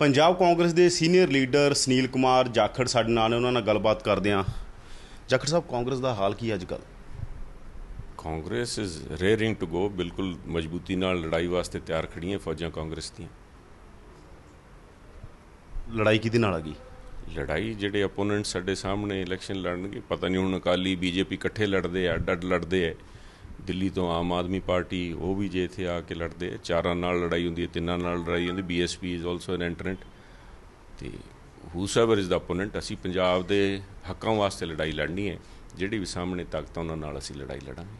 ਪੰਜਾਬ ਕਾਂਗਰਸ ਦੇ senior leader Sunil Kumar Jakhar ਸਾਡੇ ਨਾਲ ਨੇ ਉਹਨਾਂ ਨਾਲ ਗੱਲਬਾਤ ਕਰਦੇ ਹਾਂ। ਜਾਖੜ ਸਾਹਿਬ ਕਾਂਗਰਸ ਦਾ ਹਾਲ ਕੀ ਅੱਜ ਕੱਲ Congress is raring to go ਬਿਲਕੁਲ ਮਜ਼ਬੂਤੀ ਨਾਲ ਲੜਾਈ ਵਾਸਤੇ ਤਿਆਰ ਖੜੀਆਂ ਫੌਜਾਂ ਕਾਂਗਰਸ ਦੀਆਂ। ਲੜਾਈ ਕਿਹਦੇ ਨਾਲ ਆ ਗਈ? ਲੜਾਈ ਜਿਹੜੇ ਅਪੋਨੈਂਟ ਸਾਡੇ ਸਾਹਮਣੇ ਇਲੈਕਸ਼ਨ ਲੜਨਗੇ ਪਤਾ ਨਹੀਂ ਹੁਣ ਅਕਾਲੀ ਬੀਜੇਪੀ ਇਕੱਠੇ ਲੜਦੇ ਆ ਅੱਡ ਅੱਡ ਲੜਦੇ ਆ। ਦਿੱਲੀ ਤੋਂ ਆਮ ਆਦਮੀ ਪਾਰਟੀ ਉਹ ਵੀ ਜੇ ਇੱਥੇ ਆ ਕੇ ਲੜਦੇ ਆ। ਚਾਰਾਂ ਨਾਲ ਲੜਾਈ ਹੁੰਦੀ ਹੈ ਤਿੰਨਾਂ ਨਾਲ ਲੜਾਈ ਹੁੰਦੀ BSP is also an entrant ਤੇ ਹੂਸਐਵਰ ਇਜ਼ ਦਾ ਅਪੋਨੈਂਟ ਅਸੀਂ ਪੰਜਾਬ ਦੇ ਹੱਕਾਂ ਵਾਸਤੇ ਲੜਾਈ ਲੜਨੀ ਹੈ। ਜਿਹੜੀ ਵੀ ਸਾਹਮਣੇ ਤਾਕਤ ਉਹਨਾਂ ਨਾਲ ਅਸੀਂ ਲੜਾਈ ਲੜਾਂਗੇ।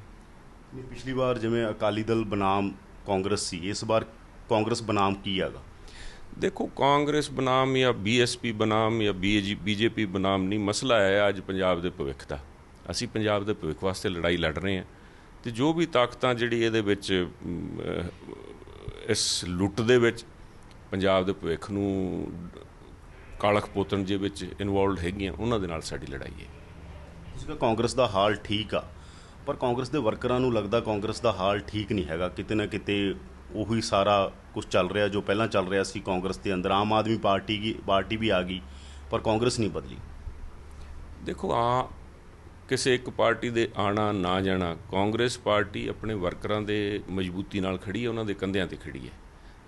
ਨਹੀਂ ਪਿਛਲੀ ਵਾਰ ਜਿਵੇਂ ਅਕਾਲੀ ਦਲ ਬਨਾਮ ਕਾਂਗਰਸ ਸੀ ਇਸ ਵਾਰ ਕਾਂਗਰਸ ਬਨਾਮ ਕੀ ਹੈਗਾ? ਦੇਖੋ ਕਾਂਗਰਸ ਬਨਾਮ ਜਾਂ ਬੀਐਸਪੀ ਬਨਾਮ ਜਾਂ ਬੀਜੇਪੀ ਬਨਾਮ ਨਹੀਂ ਮਸਲਾ ਹੈ ਅੱਜ ਪੰਜਾਬ ਦੇ ਭਵਿੱਖ ਦਾ। ਅਸੀਂ ਪੰਜਾਬ ਦੇ ਭਵਿੱਖ ਵਾਸਤੇ ਲੜਾਈ ਲੜ ਰਹੇ ਹਾਂ। ਤੇ ਜੋ ਵੀ ਤਾਕਤਾਂ ਜਿਹੜੀ ਇਹਦੇ ਵਿੱਚ ਇਸ ਲੁੱਟ ਦੇ ਵਿੱਚ ਪੰਜਾਬ ਦੇ ਭਵਿੱਖ ਨੂੰ ਕਾਲਖ ਪੋਤਣ ਜੇ ਵਿੱਚ ਇਨਵੋਲਡ ਹੈਗੀਆਂ ਉਹਨਾਂ ਦੇ ਨਾਲ ਸਾਡੀ ਲੜਾਈ ਹੈ। ਤੁਸੀਂ ਕਿਹਾ ਕਾਂਗਰਸ ਦਾ ਹਾਲ ਠੀਕ ਆ ਪਰ ਕਾਂਗਰਸ ਦੇ ਵਰਕਰਾਂ ਨੂੰ ਲੱਗਦਾ ਕਾਂਗਰਸ ਦਾ ਹਾਲ ਠੀਕ ਨਹੀਂ ਹੈਗਾ। ਕਿਤੇ ਨਾ ਕਿਤੇ ਉਹੀ ਸਾਰਾ ਕੁਝ ਚੱਲ ਰਿਹਾ ਜੋ ਪਹਿਲਾਂ ਚੱਲ ਰਿਹਾ ਸੀ ਕਾਂਗਰਸ ਦੇ ਅੰਦਰ। ਆਮ ਆਦਮੀ ਪਾਰਟੀ ਕੀ ਪਾਰਟੀ ਵੀ ਆ ਗਈ ਪਰ ਕਾਂਗਰਸ ਨਹੀਂ ਬਦਲੀ। ਦੇਖੋ ਆ ਕਿਸੇ ਇੱਕ ਪਾਰਟੀ ਦੇ ਆਣਾ ਨਾ ਜਾਣਾ, ਕਾਂਗਰਸ ਪਾਰਟੀ ਆਪਣੇ ਵਰਕਰਾਂ ਦੇ ਮਜ਼ਬੂਤੀ ਨਾਲ ਖੜੀ ਹੈ, ਉਹਨਾਂ ਦੇ ਕੰਧਿਆਂ ਤੇ ਖੜੀ ਹੈ।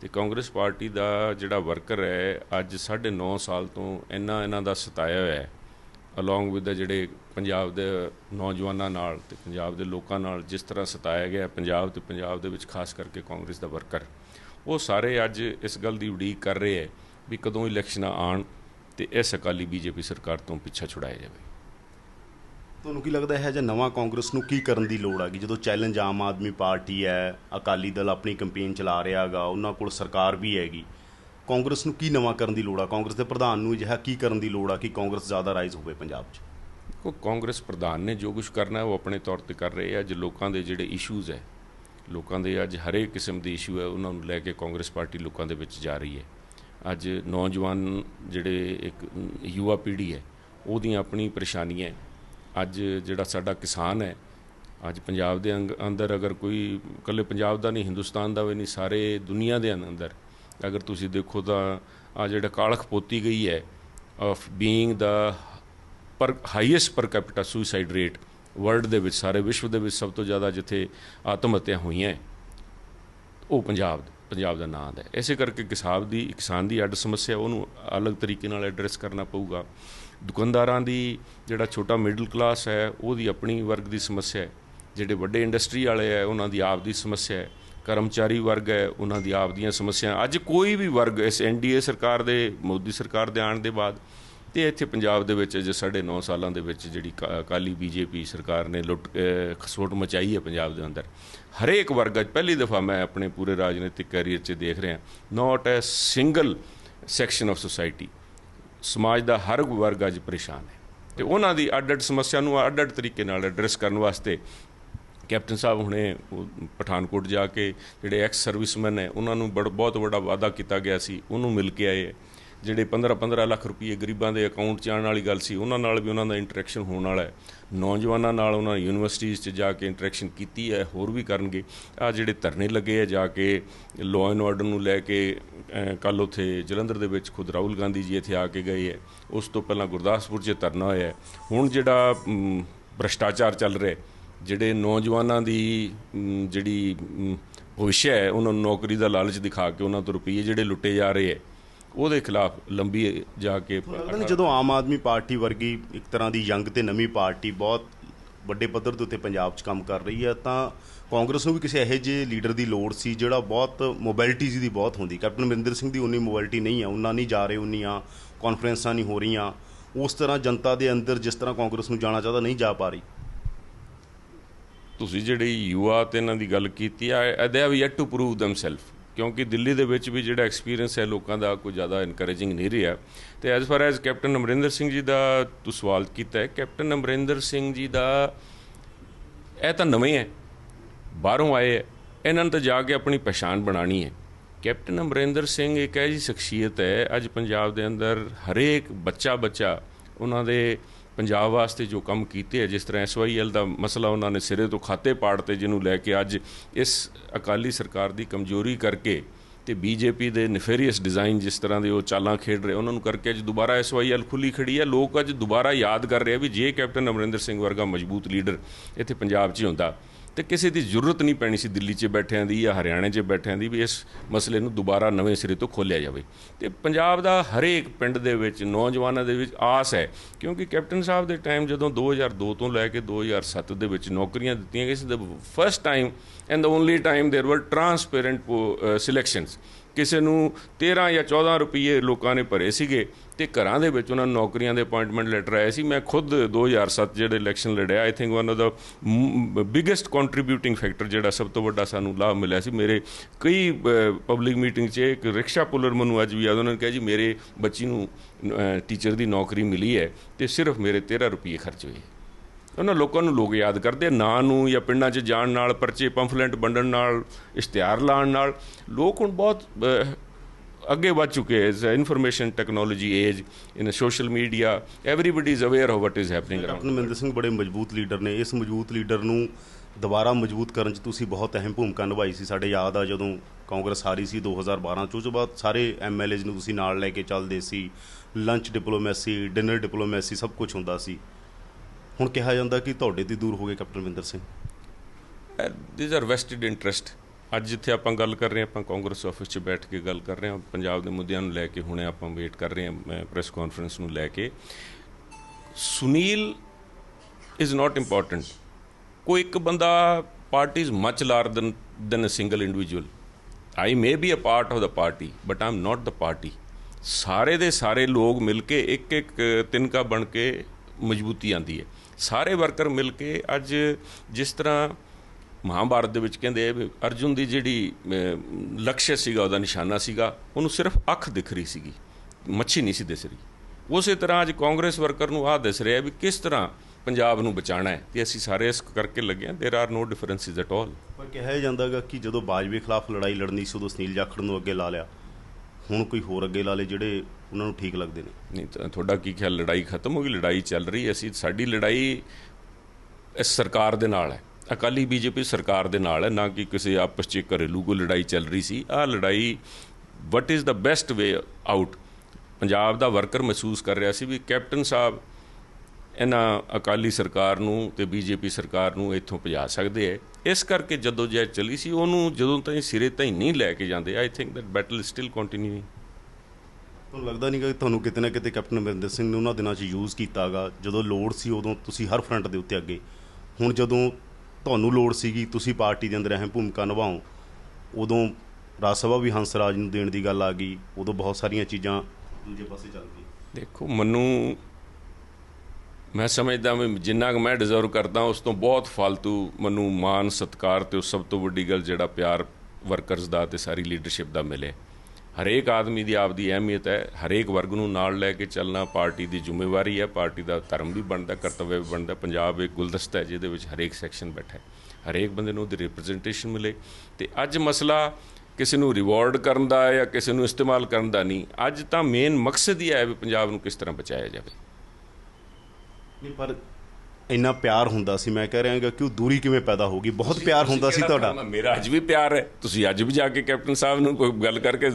ਤੇ ਕਾਂਗਰਸ ਪਾਰਟੀ ਦਾ ਜਿਹੜਾ ਵਰਕਰ ਹੈ, ਅੱਜ 9.5 ਸਾਲ ਤੋਂ ਇੰਨਾ ਇਹਨਾਂ ਦਾ ਸਤਾਇਆ ਹੋਇਆ ਹੈ ਅਲੋਂਗ ਵਿਦ ਦਾ ਜਿਹੜੇ ਪੰਜਾਬ ਦੇ ਨੌਜਵਾਨਾਂ ਨਾਲ ਤੇ ਪੰਜਾਬ ਦੇ ਲੋਕਾਂ ਨਾਲ ਜਿਸ ਤਰ੍ਹਾਂ ਸਤਾਇਆ ਗਿਆ ਪੰਜਾਬ ਤੇ ਪੰਜਾਬ ਦੇ ਵਿੱਚ ਖਾਸ ਕਰਕੇ ਕਾਂਗਰਸ ਦਾ ਵਰਕਰ, ਉਹ ਸਾਰੇ ਅੱਜ ਇਸ ਗੱਲ ਦੀ ਉਡੀਕ ਕਰ ਰਹੇ ਹੈ ਵੀ ਕਦੋਂ ਇਲੈਕਸ਼ਨਾਂ ਆਣ ਤੇ ਇਸ ਅਕਾਲੀ ਬੀਜੇਪੀ ਸਰਕਾਰ ਤੋਂ ਪਿੱਛਾ ਛੁਡਾਇਆ ਜਾਵੇ। ਤੁਹਾਨੂੰ ਕੀ ਲੱਗਦਾ ਹੈ ਜੇ ਨਵਾਂ ਕਾਂਗਰਸ ਨੂੰ ਕੀ ਕਰਨ ਦੀ ਲੋੜ ਹੈਗੀ ਜਦੋਂ ਚੈਲੰਜ ਆਮ ਆਦਮੀ ਪਾਰਟੀ ਹੈ, ਅਕਾਲੀ ਦਲ ਆਪਣੀ ਕੈਂਪੇਨ ਚਲਾ ਰਿਹਾ ਹੈਗਾ, ਉਹਨਾਂ ਕੋਲ ਸਰਕਾਰ ਵੀ ਹੈਗੀ। ਕਾਂਗਰਸ ਨੂੰ ਕੀ ਨਵਾਂ ਕਰਨ ਦੀ ਲੋੜ ਆ? ਕਾਂਗਰਸ ਦੇ ਪ੍ਰਧਾਨ ਨੂੰ ਅਜਿਹਾ ਕੀ ਕਰਨ ਦੀ ਲੋੜ ਆ ਕਿ ਕਾਂਗਰਸ ਜ਼ਿਆਦਾ ਰਾਈਜ਼ ਹੋਵੇ ਪੰਜਾਬ 'ਚ? ਉਹ ਕਾਂਗਰਸ ਪ੍ਰਧਾਨ ਨੇ ਜੋ ਕੁਝ ਕਰਨਾ ਉਹ ਆਪਣੇ ਤੌਰ ਤੇ ਕਰ ਰਹੇ ਆ। ਅੱਜ ਲੋਕਾਂ ਦੇ ਜਿਹੜੇ ਇਸ਼ੂਜ਼ ਹੈ, ਲੋਕਾਂ ਦੇ ਅੱਜ ਹਰੇਕ ਕਿਸਮ ਦੇ ਇਸ਼ੂ ਹੈ, ਉਹਨਾਂ ਨੂੰ ਲੈ ਕੇ ਕਾਂਗਰਸ ਪਾਰਟੀ ਲੋਕਾਂ ਦੇ ਵਿੱਚ ਜਾ ਰਹੀ ਹੈ। ਅੱਜ ਨੌਜਵਾਨ ਜਿਹੜੇ ਇੱਕ ਯੁਵਾ ਪੀੜ੍ਹੀ ਹੈ, ਉਹਦੀਆਂ ਆਪਣੀ ਪਰੇਸ਼ਾਨੀਆਂ ਅੱਜ ਜਿਹੜਾ ਸਾਡਾ ਕਿਸਾਨ ਹੈ, ਅੱਜ ਪੰਜਾਬ ਦੇ ਅੰਗ- ਅੰਦਰ ਅਗਰ ਕੋਈ ਇਕੱਲੇ ਪੰਜਾਬ ਦਾ ਨਹੀਂ, ਹਿੰਦੁਸਤਾਨ ਦਾ ਵੀ ਨਹੀਂ, ਸਾਰੇ ਦੁਨੀਆ ਦੇ ਅੰਦਰ ਅਗਰ ਤੁਸੀਂ ਦੇਖੋ ਤਾਂ ਆ ਜਿਹੜਾ ਕਾਲਖ ਪੋਤੀ ਗਈ ਹੈ ਆਫ ਬੀਇੰਗ ਦਾ ਪਰ ਹਾਈਐਸਟ ਪਰ ਕੈਪੀਟਾ ਸੁਸਾਈਡ ਰੇਟ ਵਰਲਡ ਦੇ ਵਿੱਚ, ਸਾਰੇ ਵਿਸ਼ਵ ਦੇ ਵਿੱਚ ਸਭ ਤੋਂ ਜ਼ਿਆਦਾ ਜਿੱਥੇ ਆਤਮ ਹੱਤਿਆ ਹੋਈਆਂ ਉਹ ਪੰਜਾਬ ਪੰਜਾਬ ਦਾ ਨਾਂ ਹੈ। ਇਸੇ ਕਰਕੇ ਕਿਸਾਨ ਦੀ ਕਿਸਾਨ ਦੀ ਅੱਡ ਸਮੱਸਿਆ, ਉਹਨੂੰ ਅਲੱਗ ਤਰੀਕੇ ਨਾਲ ਐਡਰੈਸ ਕਰਨਾ ਪਊਗਾ। ਦੁਕਾਨਦਾਰਾਂ ਦੀ ਜਿਹੜਾ ਛੋਟਾ ਮਿਡਲ ਕਲਾਸ ਹੈ, ਉਹਦੀ ਆਪਣੀ ਵਰਗ ਦੀ ਸਮੱਸਿਆ ਹੈ। ਜਿਹੜੇ ਵੱਡੇ ਇੰਡਸਟਰੀ ਵਾਲੇ ਹੈ, ਉਹਨਾਂ ਦੀ ਆਪ ਦੀ ਸਮੱਸਿਆ ਹੈ। ਕਰਮਚਾਰੀ ਵਰਗ ਹੈ, ਉਹਨਾਂ ਦੀ ਆਪ ਦੀਆਂ ਸਮੱਸਿਆ ਅੱਜ ਕੋਈ ਵੀ ਵਰਗ ਇਸ ਐਨਡੀਏ ਸਰਕਾਰ ਦੇ, ਮੋਦੀ ਸਰਕਾਰ ਦੇ ਆਉਣ ਦੇ ਬਾਅਦ, ਤੇ ਇੱਥੇ ਪੰਜਾਬ ਦੇ ਵਿੱਚ ਜੇ ਸਾਢੇ 9 ਸਾਲਾਂ ਦੇ ਵਿੱਚ ਜਿਹੜੀ ਕਾ- ਅਕਾਲੀ ਬੀਜੇਪੀ ਸਰਕਾਰ ਨੇ ਲੁੱਟ, ਅਹ, ਖਸੋਟ ਮਚਾਈ ਹੈ ਪੰਜਾਬ ਦੇ ਅੰਦਰ। ਹਰੇਕ ਵਰਗ, ਅੱਜ ਪਹਿਲੀ ਦਫਾ ਮੈਂ ਆਪਣੇ ਪੂਰੇ ਰਾਜਨੀਤਿਕ ਕੈਰੀਅਰ 'ਚ ਦੇਖ ਰਿਹਾ। Not a single section of society ਸਮਾਜ ਦਾ ਹਰ ਵਰਗ ਅੱਜ ਪਰੇਸ਼ਾਨ ਹੈ ਤੇ ਉਹਨਾਂ ਦੀ ਅੱਡ-ਅੱਡ ਸਮੱਸਿਆ ਨੂੰ ਅੱਡ-ਅੱਡ ਤਰੀਕੇ ਨਾਲ ਐਡਰੈਸ ਕਰਨ ਵਾਸਤੇ ਕੈਪਟਨ ਸਾਹਿਬ ਹੁਣੇ ਉਹ ਪਠਾਨਕੋਟ ਜਾ ਕੇ ਜਿਹੜੇ ਐਕਸ ਸਰਵਿਸਮੈਨ ਹੈ ਉਹਨਾਂ ਨੂੰ ਬੜ, ਬਹੁਤ ਵੱਡਾ ਵਾਅਦਾ ਕੀਤਾ ਗਿਆ ਸੀ, ਉਹਨੂੰ ਮਿਲ ਕੇ ਆਏ ਹੈ। ਜਿਹੜੇ 15-15 ਲੱਖ ਰੁਪਏ ਗਰੀਬਾਂ ਦੇ ਅਕਾਊਂਟ 'ਚ ਆਉਣ ਵਾਲੀ ਗੱਲ ਸੀ, ਉਹਨਾਂ ਨਾਲ ਵੀ ਉਹਨਾਂ ਦਾ ਇੰਟਰੈਕਸ਼ਨ ਹੋਣ ਵਾਲਾ ਹੈ ਨੌਜਵਾਨਾਂ ਨਾਲ ਉਹਨਾਂ ਯੂਨੀਵਰਸਿਟੀਜ਼ 'ਚ ਜਾ ਕੇ ਇੰਟਰੈਕਸ਼ਨ ਕੀਤੀ ਹੈ ਹੋਰ ਵੀ ਕਰਨਗੇ। ਆ ਜਿਹੜੇ ਧਰਨੇ ਲੱਗੇ ਆ ਜਾ ਕੇ ਲਾਅ ਐਂਡ ਆਰਡਰ ਨੂੰ ਲੈ ਕੇ ਕੱਲ ਉਥੇ ਜਲੰਧਰ ਦੇ ਵਿੱਚ ਖੁਦ ਰਾਹੁਲ ਗਾਂਧੀ ਜੀ ਇੱਥੇ ਆ ਕੇ ਗਏ ਹੈ। ਉਸ ਤੋਂ ਪਹਿਲਾਂ ਗੁਰਦਾਸਪੁਰ 'ਚ ਧਰਨਾ ਹੋਇਆ ਹੈ। ਹੁਣ ਜਿਹੜਾ ਮ, ਭ੍ਰਸ਼ਟਾਚਾਰ ਚੱਲ ਰਿਹਾ ਜਿਹੜੇ ਨੌਜਵਾਨਾਂ ਦੀ ਜਿਹੜੀ ਭਵਿੱਖ ਹੈ ਉਹਨਾਂ ਨੂੰ ਨੌਕਰੀ ਦਾ ਲਾਲਚ ਦਿਖਾ ਕੇ ਉਹਨਾਂ ਤੋਂ ਰੁਪਈਏ ਜਿਹੜੇ ਲੁੱਟੇ ਜਾ ਰਹੇ ਹੈ ਉਹਦੇ ਖਿਲਾਫ ਲੰਬੀ ਜਾ ਕੇ ਲੱਗਦਾ ਨਹੀਂ ਜਦੋਂ ਆਮ ਆਦਮੀ ਪਾਰਟੀ ਵਰਗੀ ਇੱਕ ਤਰ੍ਹਾਂ ਦੀ ਯੰਗ ਤੇ ਨਵੀਂ ਪਾਰਟੀ ਬਹੁਤ ਵੱਡੇ ਪੱਧਰ ਦੇ ਉੱਤੇ ਪੰਜਾਬ 'ਚ ਕੰਮ ਕਰ ਰਹੀ ਹੈ ਤਾਂ ਕਾਂਗਰਸ ਨੂੰ ਵੀ ਕਿਸੇ ਇਹੋ ਜਿਹੇ ਲੀਡਰ ਦੀ ਲੋੜ ਸੀ ਜਿਹੜਾ ਬਹੁਤ ਮੋਬਿਲਿਟੀ ਦੀ ਬਹੁਤ ਹੁੰਦੀ। ਕੈਪਟਨ ਅਮਰਿੰਦਰ ਸਿੰਘ ਦੀ ਉਨੀ ਮੋਬਿਲਿਟੀ ਨਹੀਂ ਹੈ ਉਹਨਾਂ ਨਹੀਂ ਜਾ ਰਹੇ ਉਨੀਆਂ ਕਾਨਫਰੰਸਾਂ ਨਹੀਂ ਹੋ ਰਹੀਆਂ। ਉਸ ਤਰ੍ਹਾਂ ਜਨਤਾ ਦੇ ਅੰਦਰ ਜਿਸ ਤਰ੍ਹਾਂ ਕਾਂਗਰਸ ਨੂੰ ਜਾਣਾ ਚਾਹਦਾ ਨਹੀਂ ਜਾ ਪਾ ਰਹੀ। ਤੁਸੀਂ ਜਿਹੜੀ ਯੁਵਾ ਤੇ ਇਹਨਾਂ ਦੀ ਗੱਲ ਕੀਤੀ ਆ they have yet to prove themselves ਕਿਉਂਕਿ ਦਿੱਲੀ ਦੇ ਵਿੱਚ ਵੀ ਜਿਹੜਾ ਐਕਸਪੀਰੀਅੰਸ ਹੈ ਲੋਕਾਂ ਦਾ ਕੋਈ ਜ਼ਿਆਦਾ ਇਨਕਰੇਜਿੰਗ ਨਹੀਂ ਰਿਹਾ। ਤੇ as far as captain Amarinder Singh ji ਦਾ ਤੂੰ ਸਵਾਲ ਕੀਤਾ ਹੈ, ਕੈਪਟਨ ਅਮਰਿੰਦਰ ਸਿੰਘ ਜੀ ਦਾ ਇਹ ਤਾਂ ਨਵੇਂ ਹੈ, ਬਾਹਰੋਂ ਆਏ ਹੈ, ਇਹਨਾਂ ਨੂੰ ਤਾਂ ਜਾ ਕੇ ਆਪਣੀ ਪਛਾਣ ਬਣਾਣੀ ਹੈ। ਕੈਪਟਨ ਅਮਰਿੰਦਰ ਸਿੰਘ ਇੱਕ ਐਜੀ ਸ਼ਖਸੀਅਤ ਹੈ, ਅੱਜ ਪੰਜਾਬ ਦੇ ਅੰਦਰ ਹਰੇਕ ਬੱਚਾ ਬੱਚਾ ਉਹਨਾਂ ਦੇ ਪੰਜਾਬ ਵਾਸਤੇ ਜੋ ਕੰਮ ਕੀਤੇ ਹੈ ਜਿਸ ਤਰ੍ਹਾਂ ਐਸਵਾਈਐਲ ਦਾ ਮਸਲਾ ਉਹਨਾਂ ਨੇ ਸਿਰੇ ਤੋਂ ਖਾਤੇ ਪਾੜ 'ਤੇ ਜਿਹਨੂੰ ਲੈ ਕੇ ਅੱਜ ਇਸ ਅਕਾਲੀ ਸਰਕਾਰ ਦੀ ਕਮਜ਼ੋਰੀ ਕਰਕੇ ਤੇ ਬੀਜੇਪੀ ਦੇ ਨਿਫੇਰੀਅਸ ਡਿਜ਼ਾਈਨ ਜਿਸ ਤਰ੍ਹਾਂ ਦੇ ਉਹ ਚਾਲਾਂ ਖੇਡ ਰਹੇ, ਉਹਨਾਂ ਨੂੰ ਕਰਕੇ ਅੱਜ ਦੁਬਾਰਾ ਐਸਵਾਈਐਲ ਖੁੱਲੀ ਖੜੀ ਹੈ। ਲੋਕ ਅੱਜ ਦੁਬਾਰਾ ਯਾਦ ਕਰ ਰਹੇ ਆ ਵੀ ਜੇ ਕੈਪਟਨ ਅਮਰਿੰਦਰ ਸਿੰਘ ਵਰਗਾ ਮਜ਼ਬੂਤ ਲੀਡਰ ਇੱਥੇ ਪੰਜਾਬ 'ਚ ਹੀ ਹੁੰਦਾ। ਤੇ ਕਿਸੇ ਦੀ ਜ਼ਰੂਰਤ ਨਹੀਂ ਪੈਣੀ ਸੀ ਦਿੱਲੀ 'ਚ ਬੈਠਿਆਂ ਦੀ ਜਾਂ ਹਰਿਆਣੇ 'ਚ ਬੈਠਿਆਂ ਦੀ ਵੀ ਇਸ ਮਸਲੇ ਨੂੰ ਦੁਬਾਰਾ ਨਵੇਂ ਸਿਰੇ ਤੋਂ ਖੋਲ੍ਹਿਆ ਜਾਵੇ ਤੇ ਪੰਜਾਬ ਦਾ ਹਰੇਕ ਪਿੰਡ ਦੇ ਵਿੱਚ ਨੌਜਵਾਨਾਂ ਦੇ ਵਿੱਚ ਆਸ ਹੈ ਕਿਉਂਕਿ ਕੈਪਟਨ ਸਾਹਿਬ ਦੇ ਟਾਈਮ ਜਦੋਂ 2002 ਤੋਂ ਲੈ ਕੇ 2007 ਦੇ ਵਿੱਚ ਨੌਕਰੀਆਂ ਦਿੱਤੀਆਂ ਗਈਆਂ ਸੀ the first time and the only time there were transparent selections ਕਿਸੇ ਨੂੰ 13 ਜਾਂ 14 ਰੁਪਏ ਲੋਕਾਂ ਨੇ ਭਰੇ ਸੀਗੇ ਤੇ ਘਰਾਂ ਦੇ ਵਿੱਚ ਉਹਨਾਂ ਨੂੰ ਨੌਕਰੀਆਂ ਦੇ ਅਪਾਇੰਟਮੈਂਟ ਲੈਟਰ ਆਏ ਸੀ। ਮੈਂ ਖੁਦ 2007 ਜਿਹੜੇ ਇਲੈਕਸ਼ਨ ਲੜਿਆ I think one of the biggest contributing factor ਜਿਹੜਾ ਸਭ ਤੋਂ ਵੱਡਾ ਸਾਨੂੰ ਲਾਭ ਮਿਲਿਆ ਸੀ। ਮੇਰੇ ਕਈ ਪਬਲਿਕ ਮੀਟਿੰਗ 'ਚ ਇੱਕ ਰਿਕਸ਼ਾ ਪੁਲਰ ਮੈਨੂੰ ਅੱਜ ਵੀ ਯਾਦ, ਉਹਨਾਂ ਨੇ ਕਿਹਾ ਜੀ, ਮੇਰੇ ਬੱਚੀ ਨੂੰ ਟੀਚਰ ਦੀ ਨੌਕਰੀ ਮਿਲੀ ਹੈ ਤੇ ਸਿਰਫ ਮੇਰੇ 13 ਰੁਪਏ ਖਰਚ ਹੋਏ। ਉਹਨਾਂ ਲੋਕਾਂ ਨੂੰ ਲੋਕ ਯਾਦ ਕਰਦੇ ਨਾਂ ਨੂੰ ਜਾਂ ਪਿੰਡਾਂ 'ਚ ਜਾਣ ਨਾਲ, ਪਰਚੇ ਪੰਫਲੈਂਟ ਵੰਡਣ ਨਾਲ, ਇਸ਼ਤਿਹਾਰ ਲਾਉਣ ਨਾਲ। ਲੋਕ ਹੁਣ ਬਹੁਤ ਅੱਗੇ ਵੱਧ ਚੁੱਕੇ ਹੈ information technology age in social media everybody is aware of what is happening around captain Amarinder Singh ਬੜੇ ਮਜ਼ਬੂਤ ਲੀਡਰ ਨੇ। ਇਸ ਮਜ਼ਬੂਤ ਲੀਡਰ ਨੂੰ ਦੁਬਾਰਾ ਮਜ਼ਬੂਤ ਕਰਨ 'ਚ ਤੁਸੀਂ ਬਹੁਤ ਅਹਿਮ ਭੂਮਿਕਾ ਨਿਭਾਈ ਸੀ। ਸਾਡੇ ਯਾਦ ਆ ਜਦੋਂ ਕਾਂਗਰਸ ਹਾਰੀ ਸੀ 2012 ਚ, ਉਸ ਤੋਂ ਬਾਅਦ ਸਾਰੇ ਐਮਐਲਏਜ਼ ਨੂੰ ਤੁਸੀਂ ਨਾਲ ਲੈ ਕੇ ਚੱਲਦੇ ਸੀ। ਲੰਚ ਡਿਪਲੋਮੈਸੀ ਡਿਨਰ ਡਿਪਲੋਮੈਸੀ ਸਭ ਕੁਝ ਹੁੰਦਾ ਸੀ। ਹੁਣ ਕਿਹਾ ਜਾਂਦਾ ਕਿ ਤੁਹਾਡੇ ਤੇ ਦੂਰ ਹੋ ਗਏ captain Amarinder Singh. These are vested interest ਅੱਜ ਜਿੱਥੇ ਆਪਾਂ ਗੱਲ ਕਰ ਰਹੇ ਹਾਂ, ਆਪਾਂ ਕਾਂਗਰਸ ਆਫਿਸ 'ਚ ਬੈਠ ਕੇ ਗੱਲ ਕਰ ਰਹੇ ਹਾਂ। ਪੰਜਾਬ ਦੇ ਮੁੱਦਿਆਂ ਨੂੰ ਲੈ ਕੇ ਹੁਣੇ ਆਪਾਂ ਵੇਟ ਕਰ ਰਹੇ ਹਾਂ ਪ੍ਰੈਸ ਕਾਨਫਰੰਸ ਨੂੰ ਲੈ ਕੇ। ਸੁਨੀਲ ਇਜ਼ ਨਾਟ ਇੰਪੋਰਟੈਂਟ ਕੋਈ ਇੱਕ ਬੰਦਾ party is much ਲਾਰ than than a single individual I may be a part of the party but I'm not the party ਸਾਰੇ ਦੇ ਸਾਰੇ ਲੋਕ ਮਿਲ ਕੇ ਇੱਕ ਇੱਕ ਤਿੰਨਕਾ ਬਣ ਕੇ ਮਜ਼ਬੂਤੀ ਆਂਦੀ ਹੈ। ਸਾਰੇ ਵਰਕਰ ਮਿਲ ਕੇ ਅੱਜ ਜਿਸ ਤਰ੍ਹਾਂ ਮਹਾਭਾਰਤ ਦੇ ਵਿੱਚ ਕਹਿੰਦੇ ਆ ਵੀ ਅਰਜੁਨ ਦੀ ਜਿਹੜੀ ਅਮ, ਲਕਸ਼ਯ ਸੀਗਾ ਉਹਦਾ ਨਿਸ਼ਾਨਾ ਸੀਗਾ ਉਹਨੂੰ ਸਿਰਫ ਅੱਖ ਦਿਖ ਰਹੀ ਸੀਗੀ ਮੱਛੀ ਨਹੀਂ ਸੀ ਦਿਸ ਰਹੀ ਉਸੇ ਤਰ੍ਹਾਂ ਅੱਜ ਕਾਂਗਰਸ ਵਰਕਰ ਨੂੰ ਆਹ ਦਿਸ ਰਿਹਾ ਵੀ ਕਿਸ ਤਰ੍ਹਾਂ ਪੰਜਾਬ ਨੂੰ ਬਚਾਉਣਾ ਹੈ ਤੇ ਅਸੀਂ ਸਾਰੇ ਇਸ ਕਰਕੇ ਲੱਗੇ ਹਾਂ there are no differences at all ਪਰ ਕਿਹਾ ਜਾਂਦਾਗਾ ਕਿ ਜਦੋਂ ਬਾਜਵੇ ਖਿਲਾਫ ਲੜਾਈ ਲੜਨੀ ਸੀ ਉਦੋਂ ਸੁਨੀਲ ਜਾਖੜ ਨੂੰ ਅੱਗੇ ਲਾ ਲਿਆ ਹੁਣ ਕੋਈ ਹੋਰ ਅੱਗੇ ਲਾ ਲੇ ਜਿਹੜੇ ਉਹਨਾਂ ਨੂੰ ਠੀਕ ਲੱਗਦੇ ਨੇ। ਨਹੀਂ, ਤਾਂ ਤੁਹਾਡਾ ਕੀ ਖਿਆਲ, ਲੜਾਈ ਖਤਮ ਹੋ ਗਈ, ਲੜਾਈ ਚੱਲ ਰਹੀ ਅਸੀਂ, ਸਾਡੀ ਲੜਾਈ ਇਸ ਸਰਕਾਰ ਦੇ ਨਾਲ ਹੈ। ਅਕਾਲੀ ਬੀਜੇਪੀ ਸਰਕਾਰ ਦੇ ਨਾਲ ਹੈ, ਨਾ ਕਿ ਕਿਸੇ ਆਪਸ 'ਚ ਘਰੇਲੂ ਕੋਈ ਲੜਾਈ ਚੱਲ ਰਹੀ ਸੀ। ਆਹ ਲੜਾਈ what is the best way out Punjab the worker ਮਹਿਸੂਸ ਕਰ ਰਿਹਾ ਸੀ ਵੀ ਕੈਪਟਨ ਸਾਹਿਬ ਇਹਨਾਂ ਅਕਾਲੀ ਸਰਕਾਰ ਨੂੰ ਤੇ ਬੀਜੇਪੀ ਸਰਕਾਰ ਨੂੰ ਇੱਥੋਂ ਭਜਾ ਸਕਦੇ ਐ। ਇਸ ਕਰਕੇ ਜਦੋਂ ਜੇ ਚੱਲੀ ਸੀ ਉਹਨੂੰ ਜਦੋਂ ਤਾਈਂ ਸਿਰੇ ਤਾਈਂ ਨਹੀਂ ਲੈ ਕੇ ਜਾਂਦੇ I think that battle is still continuing ਤੁਹਾਨੂੰ ਲੱਗਦਾ ਨਹੀਂ ਕਿ ਤੁਹਾਨੂੰ ਕਿਤੇ ਨਾ ਕਿਤੇ ਕੈਪਟਨ ਅਮਰਿੰਦਰ ਸਿੰਘ ਨੇ ਉਹਨਾਂ ਦਿਨਾਂ 'ਚ ਯੂਜ਼ ਕੀਤਾਗਾ ਜਦੋਂ ਲੋੜ ਸੀ ਉਦੋਂ ਤੁਸੀਂ ਹਰ ਫਰੰਟ ਦੇ ਉੱਤੇ ਅੱਗੇ। ਹੁਣ ਜਦੋਂ ਤੁਹਾਨੂੰ ਲੋੜ ਸੀਗੀ ਤੁਸੀਂ ਪਾਰਟੀ ਦੇ ਅੰਦਰ ਅਹਿਮ ਭੂਮਿਕਾ ਨਿਭਾਓ ਉਦੋਂ ਰਾਜ ਸਭਾ ਵੀ ਹੰਸ ਰਾਜ ਨੂੰ ਦੇਣ ਦੀ ਗੱਲ ਆ ਗਈ ਉਦੋਂ ਬਹੁਤ ਸਾਰੀਆਂ ਚੀਜ਼ਾਂ ਦੂਜੇ ਪਾਸੇ ਚੱਲ ਗਈ ਦੇਖੋ ਮੈਨੂੰ ਮੈਂ ਸਮਝਦਾ ਵੀ ਜਿੰਨਾ ਕੁ ਮੈਂ ਡਿਜ਼ਰਵ ਕਰਦਾ, ਉਸ ਤੋਂ ਬਹੁਤ ਫालतू ਮੈਨੂੰ ਮਾਨ ਸਤਕਾਰ ਤੇ ਉਸ ਸਭ ਤੋਂ ਵੱਡੀ ਗੱਲ ਜਿਹੜਾ ਪਿਆਰ ਵਰਕਰਸ ਦਾ ਤੇ ਸਾਰੀ ਲੀਡਰਸ਼ਿਪ ਦਾ ਮਿਲੇ। ਹਰੇਕ ਆਦਮੀ ਦੀ ਆਪਦੀ ਅਹਿਮੀਅਤ ਹੈ, ਹਰੇਕ ਵਰਗ ਨੂੰ ਨਾਲ ਲੈ ਕੇ ਚੱਲਣਾ ਪਾਰਟੀ ਦੀ ਜ਼ਿੰਮੇਵਾਰੀ ਹੈ, ਪਾਰਟੀ ਦਾ ਧਰਮ ਵੀ ਬਣਦਾ, ਕਰਤੱਵ ਵੀ ਬਣਦਾ, ਪੰਜਾਬ ਇੱਕ ਗੁਲਦਸਤਾ ਹੈ ਜਿਹਦੇ ਵਿੱਚ ਹਰੇਕ ਸੈਕਸ਼ਨ ਬੈਠਾ ਹੈ। ਹਰੇਕ ਬੰਦੇ ਨੂੰ ਉਹਦੀ ਰਿਪਰੈਜ਼ੈਂਟੇਸ਼ਨ ਮਿਲੇ। ਤੇ ਅੱਜ ਮਸਲਾ ਕਿਸੇ ਨੂੰ ਰਿਵਾਰਡ ਕਰਨ ਦਾ ਜਾਂ ਕਿਸੇ ਨੂੰ ਇਸਤੇਮਾਲ ਕਰਨ ਦਾ ਨਹੀਂ, ਅੱਜ ਤਾਂ ਮੇਨ ਮਕਸਦ ਹੀ ਹੈ ਵੀ ਪੰਜਾਬ ਨੂੰ ਕਿਸ ਤਰ੍ਹਾਂ ਬਚਾਇਆ ਜਾਵੇ। ਨਹੀਂ ਪਰ ਇੰਨਾ ਪਿਆਰ ਹੁੰਦਾ ਸੀ ਮੈਂ ਕਹਿ ਰਿਹਾਗਾ ਕਿ ਉਹ ਦੂਰੀ ਕਿਵੇਂ ਪੈਦਾ ਹੋਗੀ ਬਹੁਤ ਪਿਆਰ ਹੁੰਦਾ ਸੀ ਤੁਹਾਡਾ। ਹੈ? ਮੇਰਾ ਅੱਜ ਵੀ ਪਿਆਰ ਹੈ। ਤੁਸੀਂ ਅੱਜ ਵੀ ਜਾ ਕੇ ਕੈਪਟਨ ਸਾਹਿਬ ਨੂੰ ਕੋਈ ਗੱਲ ਕਰਕੇ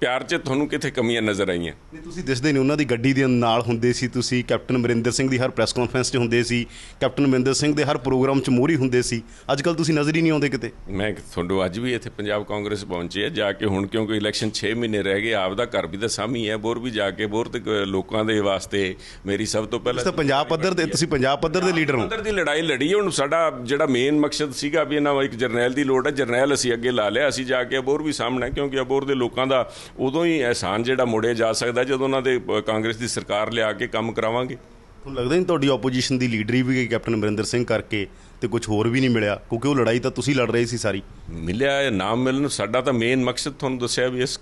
ਪਿਆਰ 'ਚ ਤੁਹਾਨੂੰ ਕਿੱਥੇ ਕਮੀਆਂ ਨਜ਼ਰ ਆਈਆਂ? ਨਹੀਂ ਤੁਸੀਂ ਦਿਸਦੇ ਨਹੀਂ। ਉਹਨਾਂ ਦੀ ਗੱਡੀ ਦੇ ਨਾਲ ਹੁੰਦੇ ਸੀ ਤੁਸੀਂ। ਕੈਪਟਨ ਅਮਰਿੰਦਰ ਸਿੰਘ ਦੀ ਹਰ ਪ੍ਰੈਸ ਕਾਨਫਰੰਸ 'ਚ ਹੁੰਦੇ ਸੀ। ਕੈਪਟਨ ਅਮਰਿੰਦਰ ਸਿੰਘ ਦੇ ਹਰ ਪ੍ਰੋਗਰਾਮ 'ਚ ਮੋਹਰੀ ਹੁੰਦੇ ਸੀ। ਅੱਜ ਕੱਲ ਤੁਸੀਂ ਨਜ਼ਰ ਹੀ ਨਹੀਂ ਆਉਂਦੇ ਕਿਤੇ। ਮੈਂ ਤੁਹਾਨੂੰ ਅੱਜ ਵੀ ਇੱਥੇ ਪੰਜਾਬ ਕਾਂਗਰਸ ਪਹੁੰਚੇ ਆ। ਜਾ ਕੇ ਹੁਣ ਕਿਉਂਕਿ ਇਲੈਕਸ਼ਨ 6 ਮਹੀਨੇ ਰਹਿ ਗਏ ਆਪ ਦਾ ਘਰ ਵੀ ਤਾਂ ਸਾਹਮਣੇ ਹੈ। ਬੋਰ ਵੀ ਜਾ ਕੇ ਬੋਰ ਤੇ ਲੋਕਾਂ ਦੇ ਵਾਸਤੇ ਮੇਰੀ ਸਭ ਤੋਂ ਪਹਿਲਾਂ ਤੁਸੀਂ ਤਾਂ ਪੰਜਾਬ ਪੱਧਰ ਦੇ ਤੁਸੀਂ ਪੰਜਾਬ ਪੱਧਰ ਦੇ ਲੀਡਰ ਹੋ ਪੱਧਰ ਦੀ ਲੜਾਈ ਲੜੀ। ਹੁਣ ਸਾਡਾ ਜਿਹੜਾ ਮੇਨ ਮਕਸਦ ਸੀਗਾ ਵੀ ਇਹਨਾਂ ਇੱਕ ਜਰਨੈਲ ਦੀ ਲੋੜ ਹੈ ਜਰਨੈਲ ਅਸੀਂ ਅੱਗੇ ਲਾ ਲਿਆ ਅਸੀਂ ਜਾ ਕੇ ਅਬੋਰ ਵੀ ਸਾਹਮਣਾ ਕਿਉਂਕਿ ਅਬੋਰ ਦੇ ਲੋਕਾਂ ਦਾ ਉਦੋਂ ਹੀ ਅਹਿਸਾਨ ਜਿਹੜਾ ਮੋੜਿਆ ਜਾ ਸਕਦਾ ਜਦੋਂ ਉਹਨਾਂ ਦੇ ਕਾਂਗਰਸ ਦੀ ਸਰਕਾਰ ਲਿਆ ਕੇ ਕੰਮ ਕਰਾਵਾਂਗੇ ਤੁਹਾਨੂੰ ਲੱਗਦਾ ਨਹੀਂ ਤੁਹਾਡੀ ਆਪੋਜੀਸ਼ਨ ਦੀ ਲੀਡਰੀ ਵੀ ਗਈ ਕੈਪਟਨ ਅਮਰਿੰਦਰ ਸਿੰਘ ਕਰਕੇ ਤੇ ਕੁਝ ਹੋਰ ਵੀ ਨਹੀਂ ਮਿਲਿਆ? ਕਿਉਂਕਿ ਉਹ ਲੜਾਈ ਤਾਂ ਤੁਸੀਂ ਲੜ ਰਹੇ ਸੀ ਸਾਰੀ। ਮਿਲਿਆ ਹੈ ਨਾਮ ਮਿਲਣ ਸਾਡਾ ਤਾਂ ਮੇਨ ਮਕਸਦ ਤੁਹਾਨੂੰ ਦੱਸਿਆ ਵੀ ਇਸ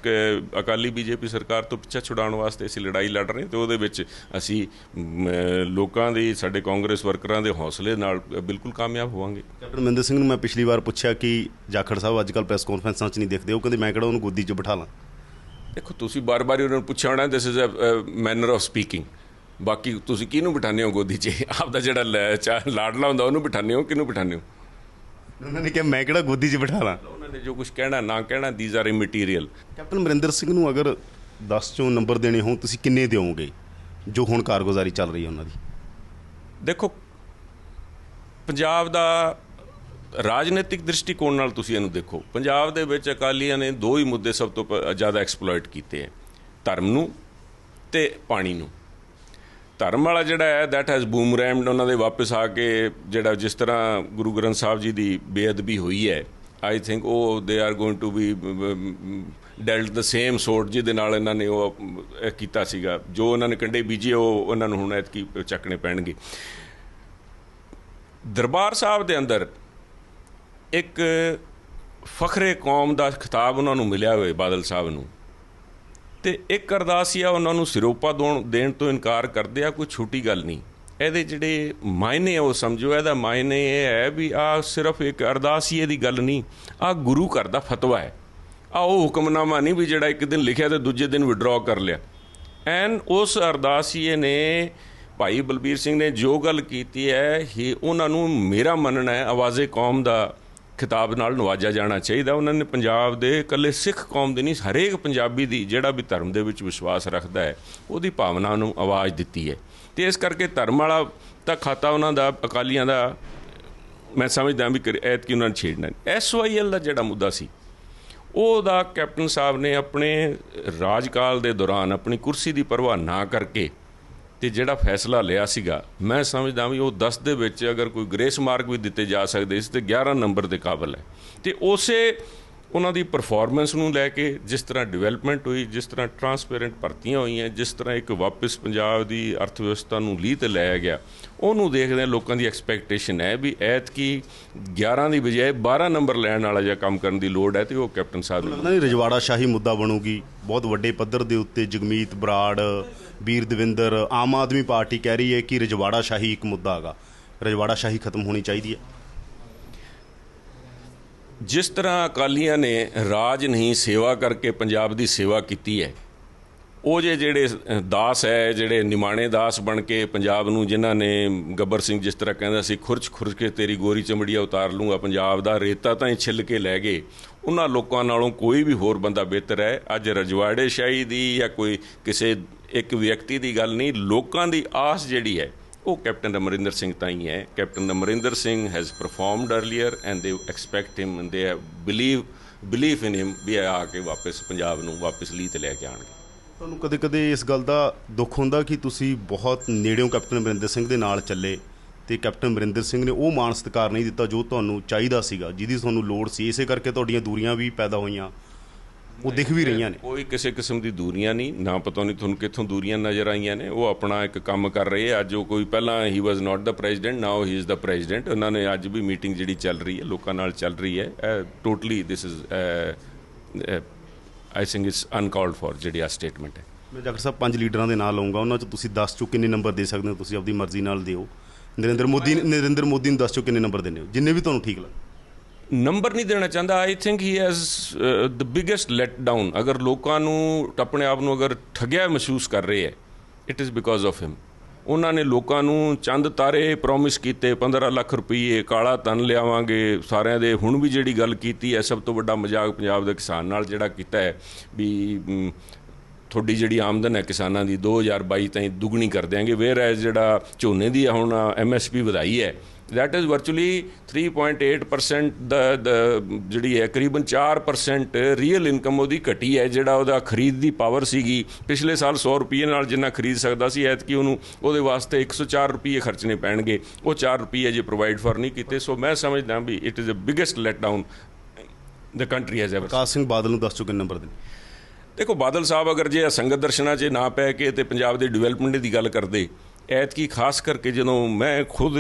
ਅਕਾਲੀ ਬੀਜੇਪੀ ਸਰਕਾਰ ਤੋਂ ਪਿੱਛਾ ਛੁਡਾਉਣ ਵਾਸਤੇ ਅਸੀਂ ਲੜਾਈ ਲੜ ਰਹੇ ਤੇ ਉਹਦੇ ਵਿੱਚ ਅਸੀਂ ਲੋਕਾਂ ਦੀ ਸਾਡੇ ਕਾਂਗਰਸ ਵਰਕਰਾਂ ਦੇ ਹੌਸਲੇ ਨਾਲ ਬਿਲਕੁਲ ਕਾਮਯਾਬ ਹੋਵਾਂਗੇ। ਕੈਪਟਨ ਅਮਰਿੰਦਰ ਸਿੰਘ ਨੂੰ ਮੈਂ ਪਿਛਲੀ ਵਾਰ ਪੁੱਛਿਆ ਕਿ ਜਾਖੜ ਸਾਹਿਬ ਅੱਜ ਕੱਲ ਪ੍ਰੈਸ ਕਾਨਫਰੰਸਾਂ 'ਚ ਨਹੀਂ ਦਿਖਦੇ ਉਹ ਕਹਿੰਦੇ ਮੈਂ ਕਿਹੜਾ ਉਹਨੂੰ ਗੋਦੀ 'ਚ ਬਿਠਾ ਲਾਂ। ਦੇਖੋ ਤੁਸੀਂ ਬਾਰ-ਬਾਰ ਉਹਨਾਂ ਨੂੰ ਪੁੱਛਿਆ ਹੋਣਾ this is a manner of speaking ਬਾਕੀ ਤੁਸੀਂ ਕਿਹਨੂੰ ਬਿਠਾਉਂਦੇ ਹੋ ਗੋਦੀ 'ਚ? ਆਪ ਦਾ ਜਿਹੜਾ ਲੈ- ਚਾ- ਲਾਡਲਾ ਹੁੰਦਾ ਉਹਨੂੰ ਬਿਠਾਉਂਦੇ ਹੋ ਕਿਹਨੂੰ ਬਿਠਾਉਂਦੇ ਹੋ? ਉਹਨਾਂ ਨੇ ਕਿਹਾ ਮੈਂ ਕਿਹੜਾ ਗੋਦੀ 'ਚ ਬਿਠਾ ਲਾਂ? ਉਹਨਾਂ ਨੇ ਜੋ ਕੁਝ ਕਹਿਣਾ ਨਾ ਕਹਿਣਾ these are immaterial captain Amarinder Singh ਨੂੰ ਅਗਰ 10 ਚੋਂ ਨੰਬਰ ਦੇਣੇ ਹੋਣ ਤੁਸੀਂ ਕਿੰਨੇ ਦਿਓਗੇ? ਜੋ ਹੁਣ ਕਾਰਗੁਜ਼ਾਰੀ ਚੱਲ ਰਹੀ ਹੈ ਉਹਨਾਂ ਦੀ। ਦੇਖੋ ਪੰਜਾਬ ਦਾ ਰਾਜਨੀਤਿਕ ਦ੍ਰਿਸ਼ਟੀਕੋਣ ਨਾਲ ਤੁਸੀਂ ਇਹਨੂੰ ਦੇਖੋ। ਪੰਜਾਬ ਦੇ ਵਿੱਚ ਅਕਾਲੀਆਂ ਨੇ ਦੋ ਹੀ ਮੁੱਦੇ ਸਭ ਤੋਂ ਜ਼ਿਆਦਾ ਐਕਸਪਲੋਇਟ ਕੀਤੇ ਹੈ। ਧਰਮ ਨੂੰ ਤੇ ਪਾਣੀ ਨੂੰ। ਧਰਮ ਵਾਲਾ ਜਿਹੜਾ ਹੈ ਦੈਟ ਹੈਜ਼ ਬੂਮਰੈਂਡ ਉਹਨਾਂ ਦੇ ਵਾਪਸ ਆ ਕੇ ਜਿਹੜਾ ਜਿਸ ਤਰ੍ਹਾਂ ਗੁਰੂ ਗ੍ਰੰਥ ਸਾਹਿਬ ਜੀ ਦੀ ਬੇਅਦਬੀ ਹੋਈ ਹੈ ਆਈ ਥਿੰਕ ਉਹ they are going to be dealt the same sort ਜਿਹਦੇ ਨਾਲ ਇਹਨਾਂ ਨੇ ਉਹ ਕੀਤਾ ਸੀਗਾ। ਜੋ ਉਹਨਾਂ ਨੇ ਕੰਡੇ ਬੀਜੇ, ਉਹ ਉਹਨਾਂ ਨੂੰ ਹੁਣ ਐਤਕੀ ਚੱਕਣੇ ਪੈਣਗੇ। ਦਰਬਾਰ ਸਾਹਿਬ ਦੇ ਅੰਦਰ ਇੱਕ ਫਖਰੇ ਕੌਮ ਦਾ ਖਿਤਾਬ ਉਹਨਾਂ ਨੂੰ ਮਿਲਿਆ ਹੋਵੇ ਬਾਦਲ ਸਾਹਿਬ ਨੂੰ। ਤੇ ਇੱਕ ਅਰਦਾਸੀਆ ਉਹਨਾਂ ਨੂੰ ਸਿਰੋਪਾ ਦੋਣ ਦੇਣ ਤੋਂ ਇਨਕਾਰ ਕਰਦੇ ਆ, ਕੋਈ ਛੋਟੀ ਗੱਲ ਨਹੀਂ। ਇਹਦੇ ਜਿਹੜੇ ਮਾਇਨੇ ਆ, ਉਹ ਸਮਝੋ, ਇਹਦਾ ਮਾਇਨੇ ਇਹ ਹੈ ਵੀ ਆ ਸਿਰਫ ਇੱਕ ਅਰਦਾਸੀਏ ਦੀ ਗੱਲ ਨਹੀਂ, ਆ ਗੁਰੂ ਘਰ ਦਾ ਫਤਵਾ ਹੈ। ਆ ਉਹ ਹੁਕਮਨਾਮਾ ਨਹੀਂ ਵੀ ਜਿਹੜਾ ਇੱਕ ਦਿਨ ਲਿਖਿਆ ਤੇ ਦੂਜੇ ਦਿਨ ਵਿਡਰਾਅ ਕਰ ਲਿਆ। ਐਨ ਉਸ ਅਰਦਾਸੀਏ ਨੇ ਭਾਈ ਬਲਬੀਰ ਸਿੰਘ ਨੇ ਜੋ ਗੱਲ ਕੀਤੀ ਹੈ, ਹੀ ਉਹਨਾਂ ਨੂੰ ਮੇਰਾ ਮੰਨਣਾ ਹੈ, ਆਵਾਜ਼ੇ ਕੌਮ ਦਾ ਖਿਤਾਬ ਨਾਲ ਨਵਾਜਿਆ ਜਾਣਾ ਚਾਹੀਦਾ। ਉਹਨਾਂ ਨੇ ਪੰਜਾਬ ਦੇ ਇਕੱਲੇ ਸਿੱਖ ਕੌਮ ਦੇ ਨਹੀਂ, ਹਰੇਕ ਪੰਜਾਬੀ ਦੀ ਜਿਹੜਾ ਵੀ ਧਰਮ ਦੇ ਵਿੱਚ ਵਿਸ਼ਵਾਸ ਰੱਖਦਾ ਹੈ, ਉਹਦੀ ਭਾਵਨਾ ਨੂੰ ਆਵਾਜ਼ ਦਿੱਤੀ ਹੈ। ਤੇ ਇਸ ਕਰਕੇ ਧਰਮ ਵਾਲਾ ਤਾਂ ਖਾਤਾ ਉਹਨਾਂ ਦਾ, ਅਕਾਲੀਆਂ ਦਾ, ਮੈਂ ਸਮਝਦਾ ਵੀ ਐਤ ਕਿ ਉਹਨਾਂ ਨੇ ਛੇੜਨਾ ਐਸਵਾਈਐਲ ਦਾ ਜਿਹੜਾ ਮੁੱਦਾ ਸੀ, ਉਹਦਾ ਕੈਪਟਨ ਸਾਹਿਬ ਨੇ ਆਪਣੇ ਰਾਜਕਾਲ ਦੇ ਦੌਰਾਨ ਆਪਣੀ ਕੁਰਸੀ ਦੀ ਪਰਵਾਹ ਨਾ ਕਰਕੇ ਤੇ ਜਿਹੜਾ ਫੈਸਲਾ ਲਿਆ ਸੀਗਾ, ਮੈਂ ਸਮਝਦਾ ਵੀ ਉਹ 10 ਦੇ ਵਿੱਚ ਅਗਰ ਕੋਈ ਗ੍ਰੇਸ ਮਾਰਕ ਵੀ ਦਿੱਤੇ ਜਾ ਸਕਦੇ ਇਸ ਤੇ 11 ਨੰਬਰ ਦੇ ਕਾਬਲ ਹੈ। ਤੇ ਉਸੇ ਉਹਨਾਂ ਦੀ ਪਰਫਾਰਮੈਂਸ ਨੂੰ ਲੈ ਕੇ ਜਿਸ ਤਰ੍ਹਾਂ ਡਿਵੈਲਪਮੈਂਟ ਹੋਈ, ਜਿਸ ਤਰ੍ਹਾਂ ਟਰਾਂਸਪੇਰੈਂਟ ਭਰਤੀਆਂ ਹੋਈਆਂ, ਜਿਸ ਤਰ੍ਹਾਂ ਇੱਕ ਵਾਪਸ ਪੰਜਾਬ ਦੀ ਅਰਥ ਵਿਵਸਥਾ ਨੂੰ ਲੀਹ ਤੇ ਲਾਇਆ ਗਿਆ, ਉਹਨੂੰ ਦੇਖਦੇ ਹਾਂ ਲੋਕਾਂ ਦੀ ਐਕਸਪੈਕਟੇਸ਼ਨ ਹੈ ਵੀ ਐਤਕੀ 11 ਦੀ ਬਜਾਏ 12 ਨੰਬਰ ਲੈਣ ਵਾਲਾ ਜਿਹਾ ਕੰਮ ਕਰਨ ਦੀ ਲੋੜ ਹੈ ਤੇ ਉਹ ਕੈਪਟਨ ਸਾਹਿਬ ਨੂੰ ਨਹੀਂ ਰਜਵਾੜਾ ਸ਼ਾਹੀ ਮੁੱਦਾ ਬਣੂਗੀ। ਬਹੁਤ ਵੱਡੇ ਪੱਧਰ ਦੇ ਉੱਤੇ ਜਗਮੀਤ ਬਰਾੜ, ਵੀਰ ਦਵਿੰਦਰ, ਆਮ ਆਦਮੀ ਪਾਰਟੀ ਕਹਿ ਰਹੀ ਹੈ ਕਿ ਰਜਵਾੜਾ ਸ਼ਾਹੀ ਇੱਕ ਮੁੱਦਾ ਹੈਗਾ। ਰਜਵਾੜਾ ਸ਼ਾਹੀ ਖਤਮ ਹੋਣੀ ਚਾਹੀਦੀ ਹੈ। ਜਿਸ ਤਰ੍ਹਾਂ ਅਕਾਲੀਆਂ ਨੇ ਰਾਜ ਨਹੀਂ, ਸੇਵਾ ਕਰਕੇ ਪੰਜਾਬ ਦੀ ਸੇਵਾ ਕੀਤੀ ਹੈ, ਉਹ ਜੇ ਜਿਹੜੇ ਦਾਸ ਹੈ, ਜਿਹੜੇ ਨਿਮਾਣੇ ਦਾਸ ਬਣ ਕੇ ਪੰਜਾਬ ਨੂੰ ਜਿਨ੍ਹਾਂ ਨੇ ਗੱਬਰ ਸਿੰਘ ਜਿਸ ਤਰ੍ਹਾਂ ਕਹਿੰਦਾ ਸੀ, ਖੁਰਚ ਖੁਰਚ ਕੇ ਤੇਰੀ ਗੋਰੀ ਚਮੜੀਆ ਉਤਾਰ ਲੂੰਗਾ, ਪੰਜਾਬ ਦਾ ਰੇਤਾ ਤਾਂ ਹੀ ਛਿੱਲ ਕੇ ਲੈ ਗਏ, ਉਹਨਾਂ ਲੋਕਾਂ ਨਾਲੋਂ ਕੋਈ ਵੀ ਹੋਰ ਬੰਦਾ ਬਿਹਤਰ ਹੈ। ਅੱਜ ਰਜਵਾੜੇ ਸ਼ਾਹੀ ਦੀ ਜਾਂ ਕੋਈ ਕਿਸੇ ਇੱਕ ਵਿਅਕਤੀ ਦੀ ਗੱਲ ਨਹੀਂ, ਲੋਕਾਂ ਦੀ ਆਸ ਜਿਹੜੀ ਹੈ ਉਹ ਕੈਪਟਨ ਅਮਰਿੰਦਰ ਸਿੰਘ ਤਾਂ ਹੀ ਹੈ। Captain Amarinder Singh has performed earlier and they expect him and they believe belief in him ਵੀ ਇਹ ਆ ਕੇ ਵਾਪਸ ਪੰਜਾਬ ਨੂੰ ਵਾਪਸ ਲੀ ਤੇ ਲੈ ਕੇ ਆਣਗੇ ਤੁਹਾਨੂੰ ਕਦੇ-ਕਦੇ ਇਸ ਗੱਲ ਦਾ ਦੁੱਖ ਹੁੰਦਾ ਕਿ ਤੁਸੀਂ ਬਹੁਤ ਨੇੜਿਓਂ ਕੈਪਟਨ ਅਮਰਿੰਦਰ ਸਿੰਘ ਦੇ ਨਾਲ ਚੱਲੇ ਤੇ ਕੈਪਟਨ ਅਮਰਿੰਦਰ ਸਿੰਘ ਨੇ ਉਹ ਮਾਣ ਸਤਿਕਾਰ ਨਹੀਂ ਦਿੱਤਾ ਜੋ ਤੁਹਾਨੂੰ ਚਾਹੀਦਾ ਸੀਗਾ, ਜਿਹਦੀ ਤੁਹਾਨੂੰ ਲੋੜ ਸੀ। ਇਸੇ ਕਰਕੇ ਤੁਹਾਡੀਆਂ ਦੂਰੀਆਂ ਵੀ ਪੈਦਾ ਹੋਈਆਂ। ਉਹ ਦਿਖ ਵੀ ਰਹੀਆਂ ਨੇ। ਕੋਈ ਕਿਸੇ ਕਿਸਮ ਦੀ ਦੂਰੀਆਂ ਨਹੀਂ ਨਾ ਪਤਾ ਨਹੀਂ ਤੁਹਾਨੂੰ ਕਿੱਥੋਂ ਦੂਰੀਆਂ ਨਜ਼ਰ ਆਈਆਂ ਨੇ। ਉਹ ਆਪਣਾ ਇੱਕ ਕੰਮ ਕਰ ਰਹੇ ਆ। ਅੱਜ ਉਹ ਕੋਈ ਪਹਿਲਾਂ ਹੀ was not the president now he is the president ਉਹਨਾਂ ਨੇ ਅੱਜ ਵੀ ਮੀਟਿੰਗ ਜਿਹੜੀ ਚੱਲ ਰਹੀ ਹੈ ਲੋਕਾਂ ਨਾਲ ਚੱਲ ਰਹੀ ਹੈ। Totally this is I think it's uncalled for ਜਿਹੜੀ ਆ ਸਟੇਟਮੈਂਟ ਹੈ। ਮੈਂ ਡਾਕਟਰ ਸਾਹਿਬ ਪੰਜ ਲੀਡਰਾਂ ਦੇ ਨਾਂ ਲਵਾਂਗਾ ਉਹਨਾਂ ਚ ਤੁਸੀਂ 10 ਚੋਂ ਕਿੰਨੇ ਨੰਬਰ ਦੇ ਸਕਦੇ ਹੋ? ਤੁਸੀਂ ਆਪਣੀ ਮਰਜ਼ੀ ਨਾਲ ਦਿਓ। ਨਰਿੰਦਰ ਮੋਦੀ ਨਰਿੰਦਰ ਮੋਦੀ ਨੂੰ 10 ਚੋਂ ਕਿੰਨੇ ਨੰਬਰ ਦਿੰਦੇ ਹੋ? ਜਿੰਨੇ ਵੀ ਤੁਹਾਨੂੰ ਠੀਕ ਲੱਗ ਨੰਬਰ ਨਹੀਂ ਦੇਣਾ ਚਾਹੁੰਦਾ। I think he has the biggest let down ਅਗਰ ਲੋਕਾਂ ਨੂੰ, ਆਪਣੇ ਆਪ ਨੂੰ ਅਗਰ ਠੱਗਿਆ ਮਹਿਸੂਸ ਕਰ ਰਹੇ ਹੈ it is because of him ਉਹਨਾਂ ਨੇ ਲੋਕਾਂ ਨੂੰ ਚੰਦ ਤਾਰੇ ਪ੍ਰੋਮਿਸ ਕੀਤੇ 15 ਲੱਖ ਰੁਪਏ ਕਾਲਾ ਤਨ ਲਿਆਵਾਂਗੇ, ਸਾਰਿਆਂ ਦੇ। ਹੁਣ ਵੀ ਜਿਹੜੀ ਗੱਲ ਕੀਤੀ ਹੈ, ਸਭ ਤੋਂ ਵੱਡਾ ਮਜ਼ਾਕ ਪੰਜਾਬ ਦੇ ਕਿਸਾਨ ਨਾਲ ਜਿਹੜਾ ਕੀਤਾ ਹੈ, ਵੀ ਤੁਹਾਡੀ ਜਿਹੜੀ ਆਮਦਨ ਹੈ ਕਿਸਾਨਾਂ ਦੀ 2022 ਤਾਈਂ ਦੁੱਗਣੀ ਕਰ ਦਿਆਂਗੇ। ਵੇਅਰ ਐਜ਼ ਜਿਹੜਾ ਝੋਨੇ ਦੀ ਹੁਣ ਐਮਐਸਪੀ ਵਧਾਈ ਹੈ that is virtually 3.8% ਦਾ ਜਿਹੜੀ ਹੈ ਕਰੀਬਨ 4% ਰੀਅਲ ਇਨਕਮ ਉਹਦੀ ਘਟੀ ਹੈ ਜਿਹੜਾ ਉਹਦਾ ਖਰੀਦ ਦੀ ਪਾਵਰ ਸੀਗੀ। ਪਿਛਲੇ ਸਾਲ 100 ਰੁਪਏ ਨਾਲ ਜਿੰਨਾ ਖਰੀਦ ਸਕਦਾ ਸੀ ਐਤਕੀ ਉਹਨੂੰ ਉਹਦੇ ਵਾਸਤੇ 104 ਰੁਪਏ ਖਰਚਣੇ ਪੈਣਗੇ। ਉਹ 4 ਰੁਪਏ ਜੇ ਪ੍ਰੋਵਾਈਡ ਫॉर ਨਹੀਂ ਕੀਤੇ। ਸੋ ਮੈਂ ਸਮਝਦਾ ਵੀ it is a biggest let down the country has ever Prakash Singh Badal ਨੂੰ 10 ਚੋਂ ਕਿੰਨੇ ਨੰਬਰ ਦੇਣੇ ਦੇਖੋ ਬਾਦਲ ਸਾਹਿਬ ਅਗਰ ਜੇ ਸੰਗਤ ਦਰਸ਼ਨਾਂ 'ਚ ਨਾ ਪੈ ਕੇ ਤੇ ਪੰਜਾਬ ਦੇ ਡਿਵੈਲਪਮੈਂਟ ਦੀ ਗੱਲ ਕਰਦੇ ਐਤਕੀ ਖਾਸ ਕਰਕੇ ਜਦੋਂ ਮੈਂ ਖੁਦ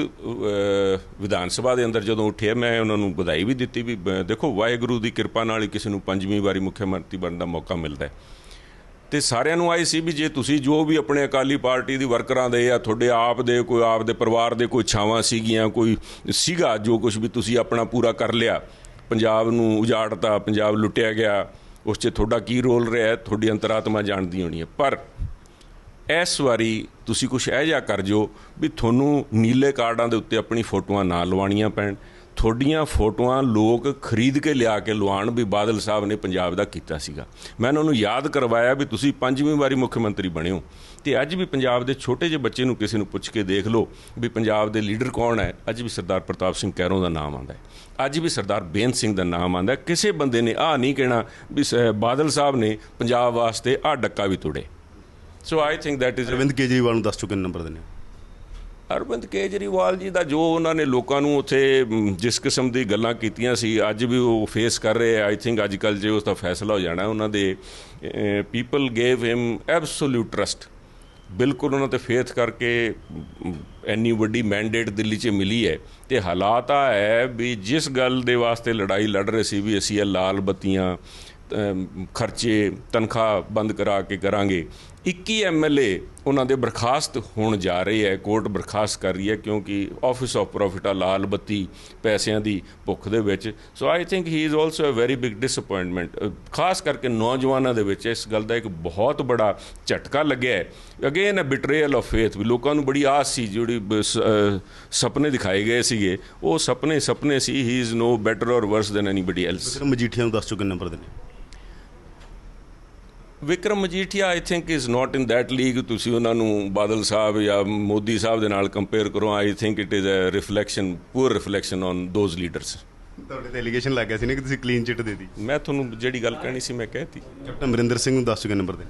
ਵਿਧਾਨ ਸਭਾ ਦੇ ਅੰਦਰ ਜਦੋਂ ਉੱਠਿਆ, ਮੈਂ ਉਹਨਾਂ ਨੂੰ ਵਧਾਈ ਵੀ ਦਿੱਤੀ ਵੀ ਦੇਖੋ, ਵਾਹਿਗੁਰੂ ਦੀ ਕਿਰਪਾ ਨਾਲ ਹੀ ਕਿਸੇ ਨੂੰ ਪੰਜਵੀਂ ਵਾਰੀ ਮੁੱਖ ਮੰਤਰੀ ਬਣਨ ਦਾ ਮੌਕਾ ਮਿਲਦਾ ਹੈ। ਤੇ ਸਾਰਿਆਂ ਨੂੰ ਆਈ ਸੀ ਵੀ ਜੇ ਤੁਸੀਂ ਜੋ ਵੀ ਆਪਣੇ ਅਕਾਲੀ ਪਾਰਟੀ ਦੀ ਵਰਕਰਾਂ ਦੇ ਜਾਂ ਤੁਹਾਡੇ ਆਪ ਦੇ, ਕੋਈ ਆਪ ਦੇ ਪਰਿਵਾਰ ਦੇ ਕੋਈ ਛਾਵਾਂ ਸੀਗੀਆਂ, ਕੋਈ ਸੀਗਾ ਜੋ ਕੁਝ ਵੀ ਤੁਸੀਂ ਆਪਣਾ ਪੂਰਾ ਕਰ ਲਿਆ, ਪੰਜਾਬ ਨੂੰ ਉਜਾੜਤਾ, ਪੰਜਾਬ ਲੁੱਟਿਆ ਗਿਆ, ਉਸ 'ਚ ਤੁਹਾਡਾ ਕੀ ਰੋਲ ਰਿਹਾ ਤੁਹਾਡੀ ਅੰਤਰਾਤਮਾ ਜਾਣਦੀ ਹੋਣੀ ਹੈ। ਪਰ ਇਸ ਵਾਰੀ ਤੁਸੀਂ ਕੁਝ ਇਹ ਜਿਹਾ ਕਰ ਜੋ ਵੀ ਤੁਹਾਨੂੰ ਨੀਲੇ ਕਾਰਡਾਂ ਦੇ ਉੱਤੇ ਆਪਣੀ ਫੋਟੋਆਂ ਨਾ ਲਵਾਉਣੀਆਂ ਪੈਣ। ਤੁਹਾਡੀਆਂ ਫੋਟੋਆਂ ਲੋਕ ਖਰੀਦ ਕੇ ਲਿਆ ਕੇ ਲਵਾਉਣ ਵੀ ਬਾਦਲ ਸਾਹਿਬ ਨੇ ਪੰਜਾਬ ਦਾ ਕੀਤਾ ਸੀਗਾ। ਮੈਂ ਉਹਨਾਂ ਨੂੰ ਯਾਦ ਕਰਵਾਇਆ ਵੀ ਤੁਸੀਂ ਪੰਜਵੀਂ ਵਾਰੀ ਮੁੱਖ ਮੰਤਰੀ ਬਣੇ ਹੋ ਤੇ ਅੱਜ ਵੀ ਪੰਜਾਬ ਦੇ ਛੋਟੇ ਜਿਹੇ ਬੱਚੇ ਨੂੰ ਕਿਸੇ ਨੂੰ ਪੁੱਛ ਕੇ ਦੇਖ ਲਓ ਵੀ ਪੰਜਾਬ ਦੇ ਲੀਡਰ ਕੌਣ ਹੈ। ਅੱਜ ਵੀ ਸਰਦਾਰ ਪ੍ਰਤਾਪ ਸਿੰਘ ਕੈਰੋਂ ਦਾ ਨਾਮ ਆਉਂਦਾ ਹੈ। ਅੱਜ ਵੀ ਸਰਦਾਰ ਬੇਅੰਤ ਸਿੰਘ ਦਾ ਨਾਮ ਆਉਂਦਾ ਕਿਸੇ ਬੰਦੇ ਨੇ ਆਹ ਨਹੀਂ ਕਹਿਣਾ ਵੀ ਸ- ਬਾਦਲ ਸਾਹਿਬ ਨੇ ਪੰਜਾਬ ਵਾਸਤੇ ਆਹ ਡੱਕਾ ਵੀ ਤੋੜੇ so I think that is Arvind Kejriwal ਨੂੰ ਦੱਸ ਚੁੱਕੇ ਨੰਬਰ ਦਿੰਦੇ ਅਰਵਿੰਦ ਕੇਜਰੀਵਾਲ ਜੀ ਦਾ ਜੋ ਉਹਨਾਂ ਨੇ ਲੋਕਾਂ ਨੂੰ ਉੱਥੇ ਜਿਸ ਕਿਸਮ ਦੀ ਗੱਲਾਂ ਕੀਤੀਆਂ ਸੀ ਅੱਜ ਵੀ ਉਹ ਫੇਸ ਕਰ ਰਹੇ ਆਈ ਥਿੰਕ ਅੱਜ ਕੱਲ ਜੇ ਉਸ ਦਾ ਫੈਸਲਾ ਹੋ ਜਾਣਾ ਉਹਨਾਂ ਦੇ people gave him absolute trust ਬਿਲਕੁਲ ਉਹਨਾਂ ਤੇ ਫੇਥ ਕਰਕੇ ਇੰਨੀ ਵੱਡੀ ਮੈਂਡੇਟ ਦਿੱਲੀ 'ਚ ਮਿਲੀ ਹੈ। ਤੇ ਹਾਲਾਤ ਆ ਹੈ ਵੀ ਜਿਸ ਗੱਲ ਦੇ ਵਾਸਤੇ ਲੜਾਈ ਲੜ ਰਹੇ ਸੀ ਵੀ ਅਸੀਂ ਇਹ ਲਾਲ ਬੱਤੀਆਂ ਖਰਚੇ ਤਨਖਾਹ ਬੰਦ ਕਰਾ ਕੇ ਕਰਾਂਗੇ। 21 ਐਮਐਲਏ ਉਹਨਾਂ ਦੇ ਬਰਖਾਸਤ ਹੋਣ ਜਾ ਰਹੇ ਹੈ, ਕੋਰਟ ਬਰਖਾਸਤ ਕਰ ਰਹੀ ਹੈ, ਕਿਉਂਕਿ ਆਫਿਸ ਆਫ ਪ੍ਰੋਫਿਟ ਆ, ਲਾਲ ਬੱਤੀ ਪੈਸਿਆਂ ਦੀ ਭੁੱਖ ਦੇ ਵਿੱਚ। So I think he is also a very big disappointment ਖਾਸ ਕਰਕੇ ਨੌਜਵਾਨਾਂ ਦੇ ਵਿੱਚ ਇਸ ਗੱਲ ਦਾ ਇੱਕ ਬਹੁਤ ਬੜਾ ਝਟਕਾ ਲੱਗਿਆ ਹੈ। Again a betrayal of faith ਵੀ ਲੋਕਾਂ ਨੂੰ ਬੜੀ ਆਸ ਸੀ, ਜਿਹੜੀ ਬ- ਸੁਪਨੇ ਦਿਖਾਏ ਗਏ ਸੀਗੇ। ਉਹ ਸੁਪਨੇ ਸੁਪਨੇ ਸੀ ਹੀ is no better or worse than anybody else Majithia ਨੂੰ ਦੱਸ ਚੁੱਕੇ ਨੰਬਰ ਦਿੰਦੇ ਹੋ Vikram Majithia I think is not in that league ਤੁਸੀਂ ਉਹਨਾਂ ਨੂੰ ਬਾਦਲ ਸਾਹਿਬ ਜਾਂ ਮੋਦੀ ਸਾਹਿਬ ਦੇ ਨਾਲ ਕੰਪੇਅਰ ਕਰੋ I think it is a reflection poor reflection on those leaders ਤੁਹਾਡੇ ਤੇ ਐਲੀਗੇਸ਼ਨ ਲੱਗ ਗਿਆ ਸੀ ਨਾ ਕਿ ਤੁਸੀਂ ਕਲੀਨ ਚਿੱਟ ਦੇ ਦੀ ਮੈਂ ਤੁਹਾਨੂੰ ਜਿਹੜੀ ਗੱਲ ਕਹਿਣੀ ਸੀ ਮੈਂ ਕਹਿਤੀ। ਕੈਪਟਨ ਅਮਰਿੰਦਰ ਸਿੰਘ ਨੂੰ ਦੱਸ ਚੁੱਕੇ ਨੰਬਰ ਦੇ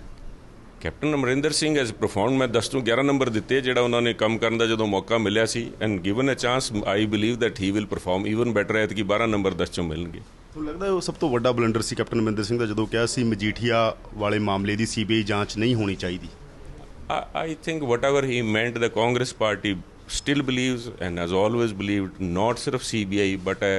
captain Amarinder Singh as perform ਮੈਂ 10 ਤੋਂ 11 ਨੰਬਰ ਦਿੱਤੇ ਜਿਹੜਾ ਉਹਨਾਂ ਨੇ ਕੰਮ ਕਰਨ ਦਾ ਜਦੋਂ ਮੌਕਾ ਮਿਲਿਆ ਸੀ and given a chance I believe that he will perform even better ਐਤ ਕਿ 12 ਨੰਬਰ 10 ਚੋਂ ਮਿਲਣਗੇ। ਤੁਹਾਨੂੰ ਲੱਗਦਾ ਉਹ ਸਭ ਤੋਂ ਵੱਡਾ ਬਲੰਡਰ ਸੀ ਕੈਪਟਨ ਅਮਰਿੰਦਰ ਸਿੰਘ ਦਾ ਜਦੋਂ ਕਿਹਾ ਸੀ ਮਜੀਠੀਆ ਵਾਲੇ ਮਾਮਲੇ ਦੀ ਸੀਬੀਆਈ ਜਾਂਚ ਨਹੀਂ ਹੋਣੀ ਚਾਹੀਦੀ? I, I think whatever he meant, the Congress party still believes and has always believed not ਸਿਰਫ CBI but a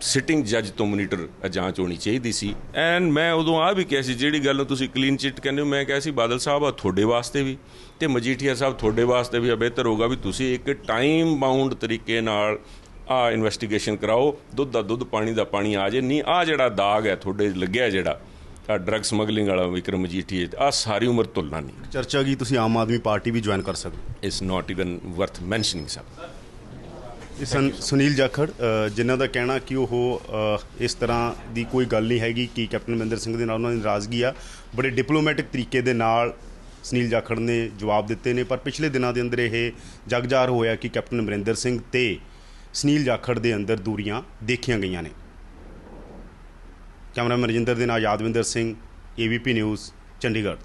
ਸਿਟਿੰਗ ਜੱਜ ਤੋਂ ਮੋਨੀਟਰ ਜਾਂਚ ਹੋਣੀ ਚਾਹੀਦੀ ਸੀ ਐਂਡ ਮੈਂ ਉਦੋਂ ਆ ਵੀ ਕਿਹਾ ਸੀ ਜਿਹੜੀ ਗੱਲ ਨੂੰ ਤੁਸੀਂ ਕਲੀਨ ਚਿੱਟ ਕਹਿੰਦੇ ਹੋ ਮੈਂ ਕਿਹਾ ਸੀ ਬਾਦਲ ਸਾਹਿਬ ਆ ਤੁਹਾਡੇ ਵਾਸਤੇ ਵੀ ਤੇ ਮਜੀਠੀਆ ਸਾਹਿਬ ਤੁਹਾਡੇ ਵਾਸਤੇ ਵੀ ਆ ਬਿਹਤਰ ਹੋਗਾ ਵੀ ਤੁਸੀਂ ਇੱਕ ਟਾਈਮ ਬਾਉਂਡ ਤਰੀਕੇ ਨਾਲ ਆ ਇਨਵੈਸਟੀਗੇਸ਼ਨ ਕਰਾਓ ਦੁੱਧ ਦਾ ਦੁੱਧ ਪਾਣੀ ਦਾ ਪਾਣੀ ਆ ਜੇ ਨਹੀਂ ਆ ਜਿਹੜਾ ਦਾਗ ਹੈ ਤੁਹਾਡੇ ਲੱਗਿਆ ਜਿਹੜਾ ਆ ਡਰਗ ਸਮਗਲਿੰਗ ਵਾਲਾ ਵਿਕਰਮ ਮਜੀਠੀਆ ਆ ਸਾਰੀ ਉਮਰ ਤੁਲਨਾ ਨਹੀਂ। ਚਰਚਾ ਕੀ ਤੁਸੀਂ ਆਮ ਆਦਮੀ ਪਾਰਟੀ ਵੀ ਜੁਆਇਨ ਕਰ ਸਕਦੇ? Even worth mentioning sir. ਇਹ ਸਨ ਸੁਨੀਲ ਜਾਖੜ ਜਿਨ੍ਹਾਂ ਦਾ ਕਹਿਣਾ ਕਿ ਉਹ ਇਸ ਤਰ੍ਹਾਂ ਦੀ ਕੋਈ ਗੱਲ ਨਹੀਂ ਹੈਗੀ ਕਿ ਕੈਪਟਨ ਅਮਰਿੰਦਰ ਸਿੰਘ ਦੇ ਨਾਲ ਉਹਨਾਂ ਦੀ ਨਾਰਾਜ਼ਗੀ ਆ। ਬੜੇ ਡਿਪਲੋਮੈਟਿਕ ਤਰੀਕੇ ਦੇ ਨਾਲ ਸੁਨੀਲ ਜਾਖੜ ਨੇ ਜਵਾਬ ਦਿੱਤੇ ਨੇ ਪਰ ਪਿਛਲੇ ਦਿਨਾਂ ਦੇ ਅੰਦਰ ਇਹ ਜਗਜਾਰ ਹੋਇਆ ਕਿ ਕੈਪਟਨ ਅਮਰਿੰਦਰ ਸਿੰਘ ਤੇ ਸੁਨੀਲ ਜਾਖੜ ਦੇ ਅੰਦਰ ਦੂਰੀਆਂ ਦੇਖੀਆਂ ਗਈਆਂ ਨੇ। ਕੈਮਰਾਮੈਨ ਰਜਿੰਦਰ ਦੇ ਨਾਲ ਯਾਦਵਿੰਦਰ ਸਿੰਘ ਏਬੀਪੀ ਨਿਊਜ਼ ਚੰਡੀਗੜ੍ਹ।